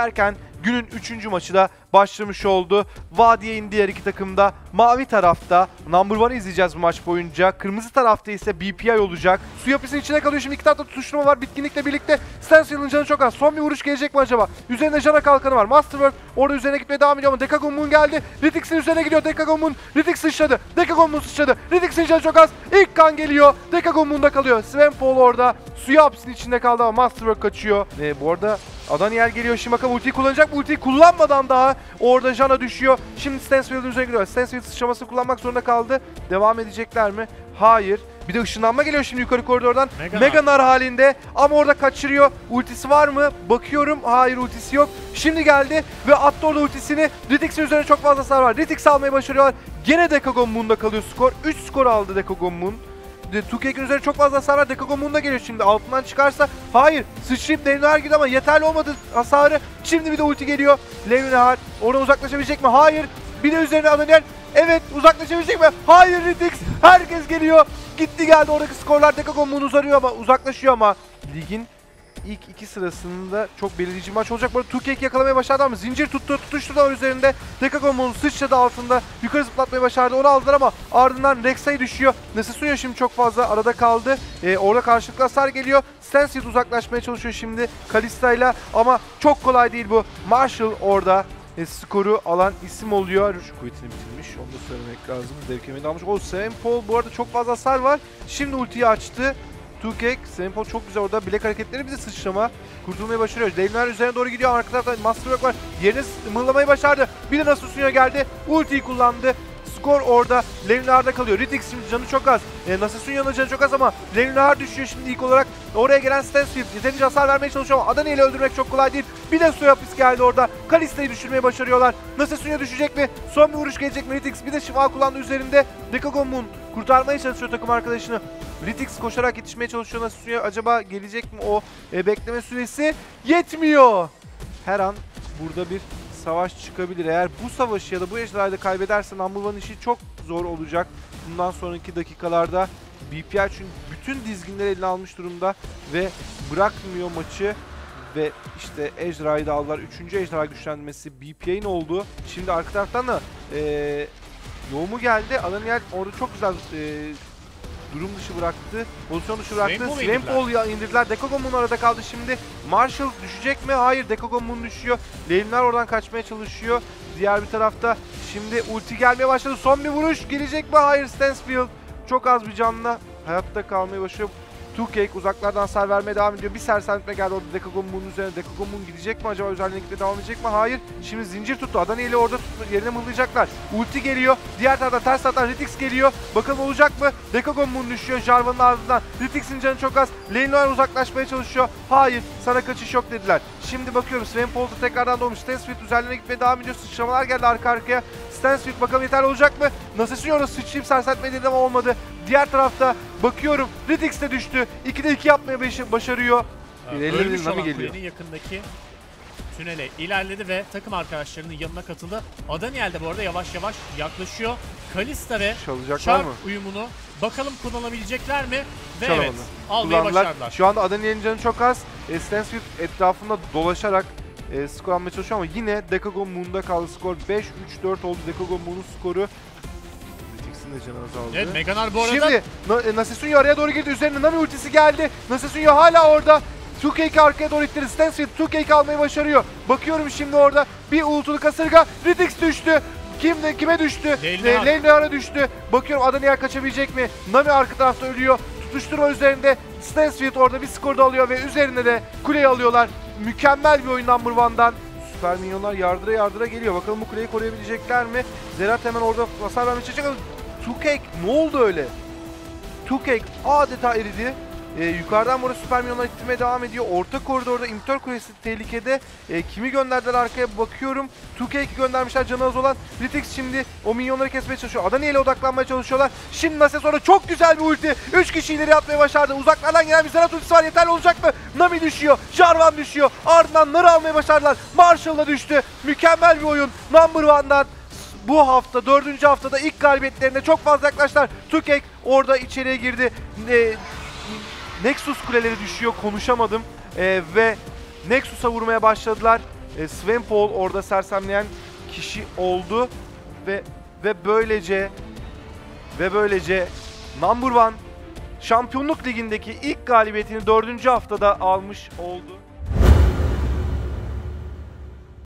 derken günün 3. maçı da başlamış oldu. Vadiye indi diğer iki takım da. Mavi tarafta number one izleyeceğiz bu maç boyunca. Kırmızı tarafta ise BPI olacak. Su yapısının içine kalıyor. Şimdi iki tarafta tutuşturma var. Bitkinlikle birlikte Stencil'ın canı çok az. Son bir vuruş gelecek mi acaba? Üzerinde Jana kalkanı var. Masterwork orada üzerine gitmeye devam ediyor ama Dekagon geldi. Ritix'in üzerine gidiyor Dekagon Moon. Ritix sıçradı. Dekagon Moon sıçradı. Ritix'in canı çok az. İlk kan geliyor. Dekagon Moon'da kalıyor. Sven Paul orada. Suya hapsinin içinde kaldı ama Masterwork kaçıyor. Ve bu arada Adaniel geliyor. Şimdi bakalım ultiyi kullanacak mı? Ultiyi kullanmadan daha orada Jana düşüyor. Şimdi Stansfield'in üzerine gidiyor. Stansfield sıçramasını kullanmak zorunda kaldı. Devam edecekler mi? Hayır. Bir de ışınlanma geliyor şimdi yukarı koridordan. Mega Mega nar halinde ama orada kaçırıyor. Ultisi var mı? Bakıyorum. Hayır ultisi yok. Şimdi geldi ve attı orada ultisini. Ritix'in üzerine çok fazla hasar var. Ritix almayı başarıyorlar. Gene Dekagon Moon'da kalıyor skor. 3 skor aldı Dekagon Moon. Tukek'in üzerine çok fazla hasar var. Dekagon Moon da geliyor şimdi. Altından çıkarsa hayır. Sıçrayıp Levnahar gidiyor ama yeterli olmadı hasarı. Şimdi bir de ulti geliyor. Levnahar oradan uzaklaşabilecek mi? Hayır. Bir de üzerine Adaniel. Evet uzaklaşabilecek mi? Hayır Ritix. Herkes geliyor. Gitti geldi oradaki skorlar Dekagon Moon uzarıyor ama uzaklaşıyor ama ligin ilk iki sırasında çok belirleyici maç olacak. Bu arada Tukek yakalamaya başardı ama zincir tuttu, tutuşturdu ama üzerinde. Dekagon Moon sıçradı altında. Yukarı zıplatmayı başardı. Onu aldılar ama ardından Rek'Sai düşüyor. Nasusuya şimdi çok fazla arada kaldı. Ee, orada karşılıklı hasar geliyor. Stanfield uzaklaşmaya çalışıyor şimdi Kalista'yla ama çok kolay değil bu. Marshall orada e, skoru alan isim oluyor. Kuvvetini bitirmiş. Onu da söylemek lazım. Devkemeyi de almış. O Sam Paul bu arada çok fazla hasar var. Şimdi ultiyi açtı. Tukek, Sam Paul çok güzel orada. Bilek hareketleri bize sıçrama. Kurtulmayı başarıyor. Devler üzerine doğru gidiyor. Arka tarafta Masterwork var. Yerine mıhlamayı başardı. Bir de Nasusunya geldi. Ultiyi kullandı. Skor orada. Levnar'da kalıyor. Ritix şimdi canı çok az. E, Nasusunya'nın canı çok az ama Levnar düşüyor şimdi ilk olarak. Oraya gelen Stansfield yeterince hasar vermeye çalışıyor ama Adana ile öldürmek çok kolay değil. Bir de Suya hapis geldi orada. Kalista'yı düşürmeyi başarıyorlar. Nasusunya düşecek mi? Son bir vuruş gelecek mi? Ritix bir de şifa kullandı üzerinde. Dekagon Moon kurtarmaya çalışıyor takım arkadaşını. Ritix koşarak yetişmeye çalışıyor Nasusunya. Acaba gelecek mi o e, bekleme süresi? Yetmiyor. Her an burada bir savaş çıkabilir. Eğer bu savaşı ya da bu ejderhayı da kaybederse Number One işi çok zor olacak. Bundan sonraki dakikalarda BPI çünkü bütün dizginleri eline almış durumda ve bırakmıyor maçı ve işte ejderhayı da aldılar. Üçüncü ejderha güçlendirmesi BPI'nin oldu. Şimdi arka taraftan da eee Yoğumu geldi. Adaniel orada çok güzel eee durum dışı bıraktı. Pozisyon dışı bıraktı. Swampole indirdiler. Dekagomun arada kaldı şimdi. Marshall düşecek mi? Hayır. Dekagomun düşüyor. Lane'ler oradan kaçmaya çalışıyor. Diğer bir tarafta şimdi ulti gelmeye başladı. Son bir vuruş gelecek mi? Hayır. Stansfield çok az bir canla hayatta kalmayı başarıyor. Tukek uzaklardan hasar vermeye devam ediyor. Bir sersemletme geldi orada Dekagomun'un üzerine. Dekagomun gidecek mi acaba? Üzerine gitmeye devam edecek mi? Hayır. Şimdi zincir tuttu. Adaniel'i orada tuttu. Yerine mıhlayacaklar. Ulti geliyor. Diğer taraftan ters taraftan Ritix geliyor. Bakalım olacak mı? Dekagomun düşüyor Jarvan'ın ardından. Ritix'in canı çok az. Lane'ler uzaklaşmaya çalışıyor. Hayır. Sana kaçış yok dediler. Şimdi bakıyorum. Sven Paul da tekrardan doğmuş. Stansfield üzerlerine gitmeye devam ediyor. Sıçramalar geldi arka arkaya. Stansfield bakalım yeterli olacak mı? Nasıl orada sıçrayıp sersetme dedi ama olmadı. Diğer tarafta bakıyorum. Ritix de düştü. 2'de 2 yapmaya baş- başarıyor. Ölmüş olan geliyor. yakındaki tünele ilerledi ve takım arkadaşlarının yanına katıldı. Adaniel de bu arada yavaş yavaş yaklaşıyor. Kalista ve Sharp uyumunu bakalım kullanabilecekler mi? Ve Çalamadı. evet almayı başardılar. Şu anda Adaniel'in canı çok az. E, Stansfield etrafında dolaşarak e, skor almaya çalışıyor ama yine Dekagon Moon'da kaldı. Skor 5-3-4 oldu Dekagon Moon'un skoru. De canı azaldı. Evet Meganar bu arada Şimdi Na- e, Nasusunya araya doğru girdi. Üzerine Nami ultisi geldi. Nasusunya hala orada. 2K'yi arkaya doğru ittirdi. Stansfield 2K'yi almayı başarıyor. Bakıyorum şimdi orada bir uğultulu kasırga. Ritix düştü. Kim kime düştü? Leyla düştü. Bakıyorum Adaniel kaçabilecek mi? Nami arka tarafta ölüyor. Tutuşturma üzerinde. Stansfield orada bir skor da alıyor ve üzerine de kuleyi alıyorlar. Mükemmel bir oyun number one'dan. Süper minyonlar yardıra yardıra geliyor. Bakalım bu kuleyi koruyabilecekler mi? Zerat hemen orada hasar vermeye çalışacak. Tukek ne oldu öyle? Tukek adeta eridi. Ee, yukarıdan burada süper milyonlar ittirmeye devam ediyor. Orta koridorda İmparator Kulesi tehlikede. Ee, kimi gönderdiler arkaya bakıyorum. Tukek'i göndermişler canı az olan. Ritix şimdi o minyonları kesmeye çalışıyor. Adaniel'e odaklanmaya çalışıyorlar. Şimdi Nases orada çok güzel bir ulti. 3 kişi ileri atmaya başardı. Uzaklardan gelen bir Zerat ultisi var. Yeterli olacak mı? Nami düşüyor. Jarvan düşüyor. Ardından Nar'ı almaya başardılar. Marshall da düştü. Mükemmel bir oyun. Number One'dan bu hafta dördüncü haftada ilk galibiyetlerine çok fazla yaklaştılar. Tukek orada içeriye girdi. Ne- Nexus kuleleri düşüyor konuşamadım. Ee, ve Nexus'a vurmaya başladılar. e, Sven Paul orada sersemleyen kişi oldu ve ve böylece ve böylece Number One Şampiyonluk Ligi'ndeki ilk galibiyetini dördüncü haftada almış oldu.